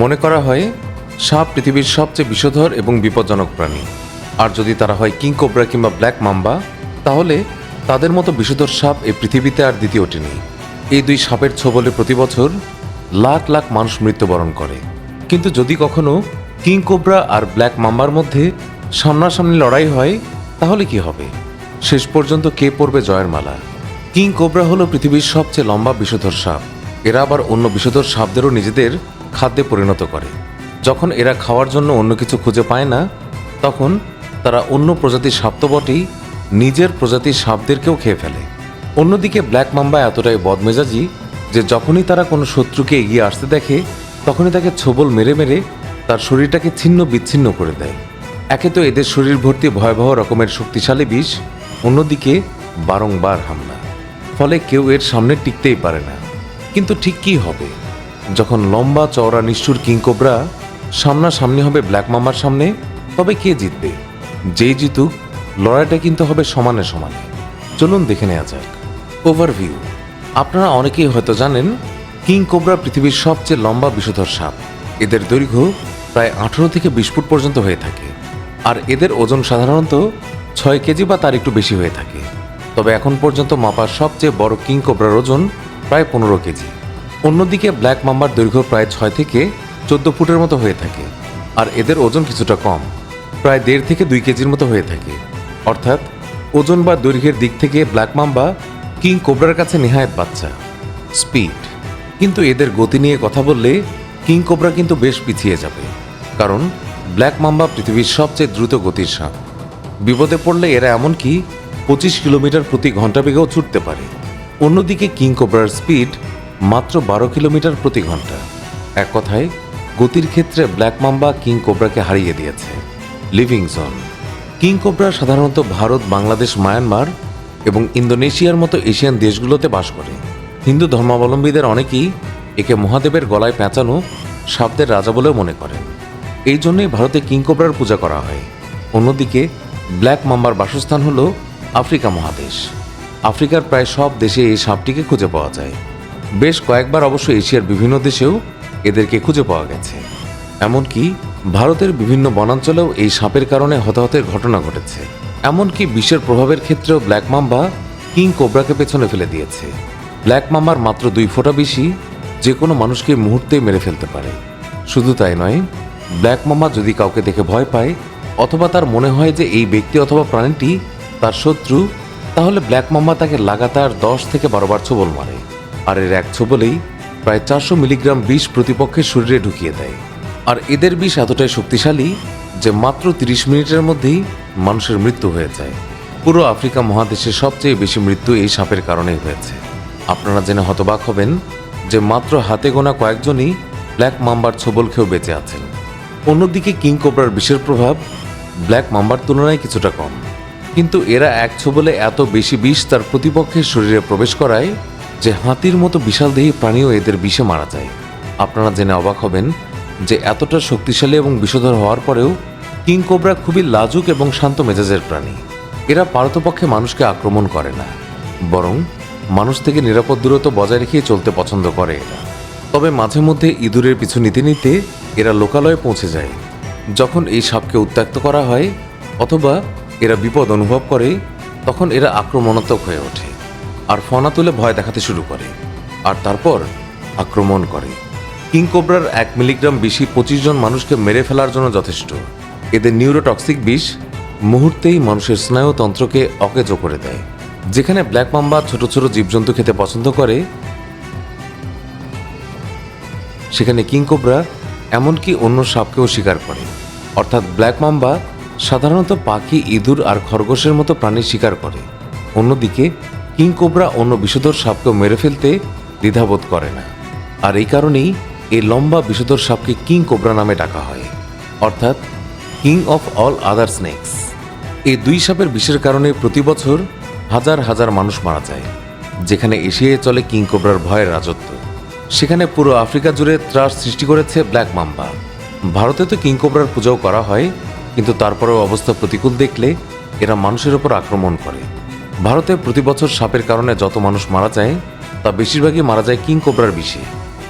মনে করা হয়, সাপ পৃথিবীর সবচেয়ে বিষধর এবং বিপজ্জনক প্রাণী। আর যদি তারা হয় কিং কোবরা কিংবা ব্ল্যাক মাম্বা, তাহলে তাদের মতো বিষধর সাপ এই পৃথিবীতে আর দ্বিতীয়টি নেই। এই দুই সাপের ছোবলে প্রতি বছর লাখ লাখ মানুষ মৃত্যুবরণ করে। কিন্তু যদি কখনো কিং কোবরা আর ব্ল্যাক মাম্বার মধ্যে সামনাসামনি লড়াই হয়, তাহলে কি হবে? শেষ পর্যন্ত কে পড়বে জয়ের মালা? কিং কোবরা হলো পৃথিবীর সবচেয়ে লম্বা বিষধর সাপ। এরা আবার অন্য বিষধর সাপদেরও নিজেদের খাদ্যে পরিণত করে। যখন এরা খাওয়ার জন্য অন্য কিছু খুঁজে পায় না, তখন তারা অন্য প্রজাতির সাপ তো বটেই নিজের প্রজাতির সাপদেরকেও খেয়ে ফেলে। অন্যদিকে ব্ল্যাক মাম্বা এতটাই বদমেজাজি যে যখনই তারা কোনো শত্রুকে এগিয়ে আসতে দেখে, তখনই তাকে ছোবল মেরে মেরে তার শরীরটাকে ছিন্ন বিচ্ছিন্ন করে দেয়। একে তো এদের শরীর ভর্তি ভয়াবহ রকমের শক্তিশালী বিষ অন্যদিকে বারংবার হামলা। ফলে কেউ এর সামনে টিকতেই পারে না। কিন্তু ঠিক কী হবে? যখন লম্বা চওড়া নিষ্ঠুর কিংকোবরা সামনাসামনি হবে ব্ল্যাক মামার সামনে, তবে কে জিতবে? যেই জিতুক, লড়াইটা কিন্তু হবে সমানে সমানে। চলুন দেখে নেওয়া যাক। ওভারভিউ আপনারা অনেকেই হয়তো জানেন কিং কোবরা পৃথিবীর সবচেয়ে লম্বা বিষধর সাপ। এদের দৈর্ঘ্য প্রায় আঠেরো থেকে বিশ ফুট পর্যন্ত হয়ে থাকে। আর এদের ওজন সাধারণত ছয় কেজি বা তার একটু বেশি হয়ে থাকে। তবে এখন পর্যন্ত মাপার সবচেয়ে বড় কিং কোবরার ওজন প্রায় পনেরো কেজি। অন্যদিকে ব্ল্যাক মাম্বার দৈর্ঘ্য প্রায় ছয় থেকে চোদ্দ ফুটের মতো হয়ে থাকে, আর এদের ওজন কিছুটা কম, প্রায় দেড় থেকে দুই কেজির মতো হয়ে থাকে। অর্থাৎ ওজন বা দৈর্ঘ্যের দিক থেকে ব্ল্যাক মাম্বা কিং কোবরার কাছে নেহায়ত বাচ্চা। স্পিড। কিন্তু এদের গতি নিয়ে কথা বললে কিং কোবরা কিন্তু বেশ পিছিয়ে যাবে, কারণ ব্ল্যাক মাম্বা পৃথিবীর সবচেয়ে দ্রুত গতির সাপ। বিপদে পড়লে এরা এমনকি পঁচিশ কিলোমিটার প্রতি ঘণ্টা বেগেও ছুটতে পারে। অন্যদিকে কিং কোবরার স্পিড মাত্র বারো কিলোমিটার প্রতি ঘণ্টা এক কথায়, গতির ক্ষেত্রে ব্ল্যাক মাম্বা কিং কোবরাকে হারিয়ে দিয়েছে। Living zone. কিং কোবরা সাধারণত ভারত, বাংলাদেশ, মায়ানমার এবং ইন্দোনেশিয়ার মতো এশিয়ান দেশগুলোতে বাস করে। হিন্দু ধর্মাবলম্বীদের অনেকেই একে মহাদেবের গলায় পেঁচানো সাপদের রাজা বলেও মনে করেন। এই জন্যই ভারতে কিংকোবরার পূজা করা হয়। অন্যদিকে ব্ল্যাক মাম্বার বাসস্থান হল আফ্রিকা মহাদেশ। আফ্রিকার প্রায় সব দেশে এই সাপটিকে খুঁজে পাওয়া যায়। বেশ কয়েকবার অবশ্য এশিয়ার বিভিন্ন দেশেও এদেরকে খুঁজে পাওয়া গেছে। এমনকি ভারতের বিভিন্ন বনাঞ্চলেও এই সাপের কারণে হতাহতের ঘটনা ঘটেছে। এমনকি বিশ্বের প্রভাবের ক্ষেত্রেও ব্ল্যাক মাম্বা কিং কোবরাকে পেছনে ফেলে দিয়েছে। ব্ল্যাক মাম্বার মাত্র দুই ফোঁটা বেশি যে কোনো মানুষকে মুহূর্তেই মেরে ফেলতে পারে। শুধু তাই নয়, ব্ল্যাক মামা যদি কাউকে দেখে ভয় পায় অথবা তার মনে হয় যে এই ব্যক্তি অথবা প্রাণীটি তার শত্রু, তাহলে ব্ল্যাক মাম্বা তাকে লাগাতার দশ থেকে বারো বার ছোবল মারে। আর এর এক ছোবলেই প্রায় চারশো মিলিগ্রাম বিষ প্রতিপক্ষের শরীরে ঢুকিয়ে দেয়। আর এদের বিষ এতটাই শক্তিশালী যে মাত্র তিরিশ মিনিটের মধ্যেই মানুষের মৃত্যু হয়ে যায়। পুরো আফ্রিকা মহাদেশে সবচেয়ে বেশি মৃত্যু এই সাপের কারণেই হয়েছে। আপনারা জেনে হতবাক হবেন যে মাত্র হাতে গোনা কয়েকজনই ব্ল্যাক মাম্বার ছোবল খেয়েও বেঁচে আছেন। অন্যদিকে কিং কোবরার বিষের প্রভাব ব্ল্যাক মাম্বার তুলনায় কিছুটা কম। কিন্তু এরা এক ছোবলে এত বেশি বিষ তার প্রতিপক্ষের শরীরে প্রবেশ করায় যে হাতির মতো বিশালদেহী প্রাণীও এদের বিষে মারা যায়। আপনারা জেনে অবাক হবেন যে এতটা শক্তিশালী এবং বিষধর হওয়ার পরেও কিং কোবরা খুবই লাজুক এবং শান্ত মেজাজের প্রাণী। এরা পারতপক্ষে মানুষকে আক্রমণ করে না, বরং মানুষ থেকে নিরাপদ দূরত্ব বজায় রেখে চলতে পছন্দ করে এরা। তবে মাঝে মধ্যে ইঁদুরের পিছু নিতে নিতে এরা লোকালয়ে পৌঁছে যায়। যখন এই সাপকে উত্ত্যক্ত করা হয় অথবা এরা বিপদ অনুভব করে, তখন এরা আক্রমণাত্মক হয়ে ওঠে আর ফনা তুলে ভয় দেখাতে শুরু করে আর তারপর আক্রমণ করে। কিংকোবরার এক মিলিগ্রাম বিষই পঁচিশ জন মানুষকে মেরে ফেলার জন্য যথেষ্ট। এদের নিউরোটক্সিক বিষ মুহূর্তেই মানুষের স্নায়ুতন্ত্রকে অকেজ করে দেয়। যেখানে ব্ল্যাক মাম্বা ছোট ছোট জীবজন্তু খেতে পছন্দ করে, সেখানে কিংকোবরা এমনকি অন্য সাপকেও শিকার করে। অর্থাৎ ব্ল্যাক মাম্বা সাধারণত পাখি, ইঁদুর আর খরগোশের মতো প্রাণী শিকার করে। অন্যদিকে, কিং কোবরা অন্য বিষধর সাপকেও মেরে ফেলতে দ্বিধাবোধ করে না। আর এই কারণেই এই লম্বা বিষধর সাপকে কিং কোবরা নামে ডাকা হয়। অর্থাৎ king of all other snakes. এই দুই সাপের বিষের কারণে প্রতি বছর হাজার হাজার মানুষ মারা যায়, যেখানে এশিয়ায় চলে কিং কোবরার ভয়ের রাজত্ব। সেখানে পুরো আফ্রিকা জুড়ে ত্রাস সৃষ্টি করেছে ব্ল্যাক মাম্বা। ভারতে তো কিং কোবরার পূজাও করা হয়, কিন্তু তারপরেও অবস্থা প্রতিকূল দেখলে এরা মানুষের ওপর আক্রমণ করে। ভারতে প্রতি বছর সাপের কারণে যত মানুষ মারা যায়, তা বেশিরভাগই মারা যায় কিং কোবরার বিষে।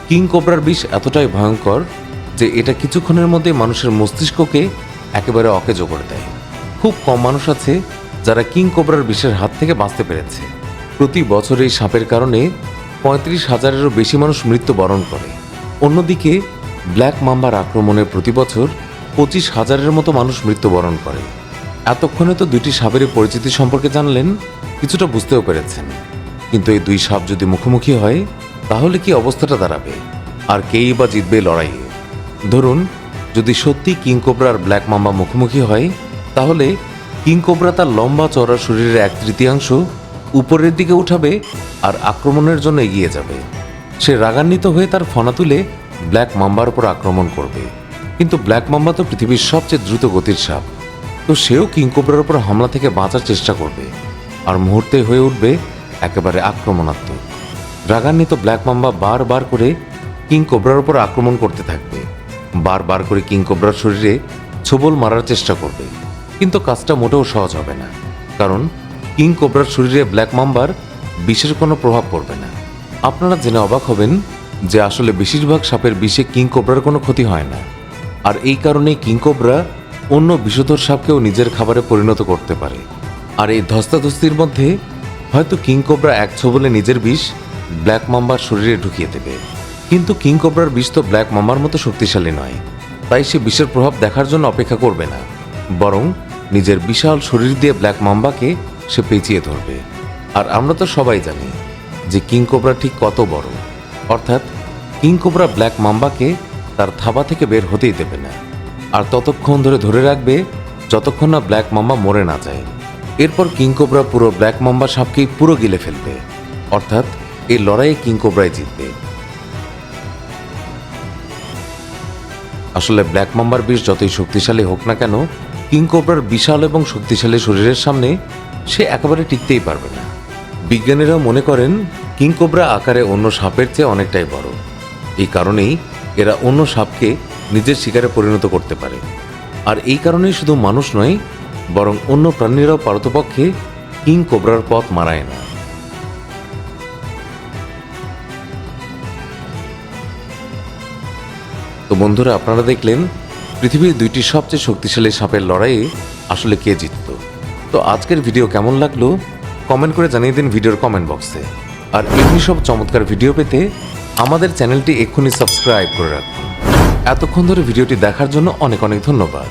কিং কোবরার বিষ এতটাই ভয়ঙ্কর যে এটা কিছুক্ষণের মধ্যে মানুষের মস্তিষ্ককে একেবারে অকেজো করে দেয়। খুব কম মানুষ আছে যারা কিং কোবরার বিষের হাত থেকে বাঁচতে পেরেছে। প্রতি বছর এই সাপের কারণে পঁয়ত্রিশ হাজারেরও বেশি মানুষ মৃত্যুবরণ করে। অন্যদিকে ব্ল্যাক মাম্বার আক্রমণে প্রতি বছর পঁচিশ হাজারের মতো মানুষ মৃত্যুবরণ করে। এতক্ষণে তো দুইটি সাপের পরিচিতি সম্পর্কে জানলেন, কিছুটা বুঝতেও পেরেছেন। কিন্তু এই দুই সাপ যদি মুখোমুখি হয়, তাহলে কি অবস্থাটা দাঁড়াবে? আর কেই বা জিতবে লড়াইয়ে? ধরুন, যদি সত্যি কিং কোবরা আর ব্ল্যাক মাম্বা মুখোমুখি হয়, তাহলে কিং কোবরা তার লম্বা চড়া শরীরের এক তৃতীয়াংশ উপরের দিকে উঠাবে আর আক্রমণের জন্য এগিয়ে যাবে। সে রাগান্বিত হয়ে তার ফনা তুলে ব্ল্যাক মাম্বার উপর আক্রমণ করবে। কিন্তু ব্ল্যাক মাম্বা তো পৃথিবীর সবচেয়ে দ্রুত গতির সাপ। তো সেও কিংকোবরার উপর হামলা থেকে বাঁচার চেষ্টা করবে। আর মুহূর্তে হয়ে উঠবে একেবারে আক্রমণাত্মক। রাগান্বিত ব্ল্যাক মাম্বা বারবার করে কিং কোবরার উপর আক্রমণ করতে থাকবে। বারবার করে কিং কোবরার শরীরে ছোবল মারার চেষ্টা করবে। কিন্তু কাজটা মোটেও সহজ হবে না। কারণ কিং কোবরার শরীরে ব্ল্যাক মাম্বার বিশেষ কোনো প্রভাব পড়বে না। আপনারা জেনে অবাক হবেন যে আসলে বেশিরভাগ সাপের বিষে কিং কোবরার কোনো ক্ষতি হয় না। আর এই কারণেই কিং কোবরা অন্য বিষধর সাপকেও নিজের খাবারে পরিণত করতে পারে। আর এই ধস্তাধস্তির মধ্যে হয়তো কিং কোবরা এক ছোবলে নিজের বিষ ব্ল্যাক মাম্বার শরীরে ঢুকিয়ে দেবে। কিন্তু কিং কোবরার বিষ তো ব্ল্যাক মাম্বার মতো শক্তিশালী নয়। তাই সে বিষের প্রভাব দেখার জন্য অপেক্ষা করবে না। বরং নিজের বিশাল শরীর দিয়ে ব্ল্যাক মাম্বাকে সে পেঁচিয়ে ধরবে। আর আমরা তো সবাই জানি যে কিং কোবরা ঠিক কত বড়। অর্থাৎ কিং কোবরা ব্ল্যাক মাম্বাকে তার থাবা থেকে বের হতেই দেবে না। আর ততক্ষণ ধরে ধরে রাখবে যতক্ষণ না ব্ল্যাক মাম্বা মরে না যায়। এরপর কিং কোবরা পুরো ব্ল্যাক মাম্বা সাপকেই পুরো গিলে ফেলবে। অর্থাৎ এই লড়াইয়ে কিং কোবরাই জিতবে। আসলে ব্ল্যাক মাম্বার বিষ যতই শক্তিশালী হোক না কেন, কিং কোবরার বিশাল এবং শক্তিশালী শরীরের সামনে সে একেবারে টিকতেই পারবে না। বিজ্ঞানীরা মনে করেন কিং কোবরা আকারে অন্য সাপের চেয়ে অনেকটাই বড়। এই কারণেই এরা অন্য সাপকে নিজের শিকারে পরিণত করতে পারে। আর এই কারণেই শুধু মানুষ নয়, বরং অন্য প্রাণীরাও পারতপক্ষে কিং কোবরার পথ মারায় না। তো বন্ধুরা, আপনারা দেখলেন, পৃথিবীর দুইটি সবচেয়ে শক্তিশালী সাপের লড়াইয়ে আসলে কে জিতত। তো আজকের ভিডিও কেমন লাগল? কমেন্ট করে জানিয়ে দিন ভিডিওর কমেন্ট বক্সে আর এমনি সব চমৎকার ভিডিও পেতে আমাদের চ্যানেলটি এক্ষুনি সাবস্ক্রাইব করে রাখুন। এতক্ষণ ধরে ভিডিওটি দেখার জন্য অনেক অনেক ধন্যবাদ।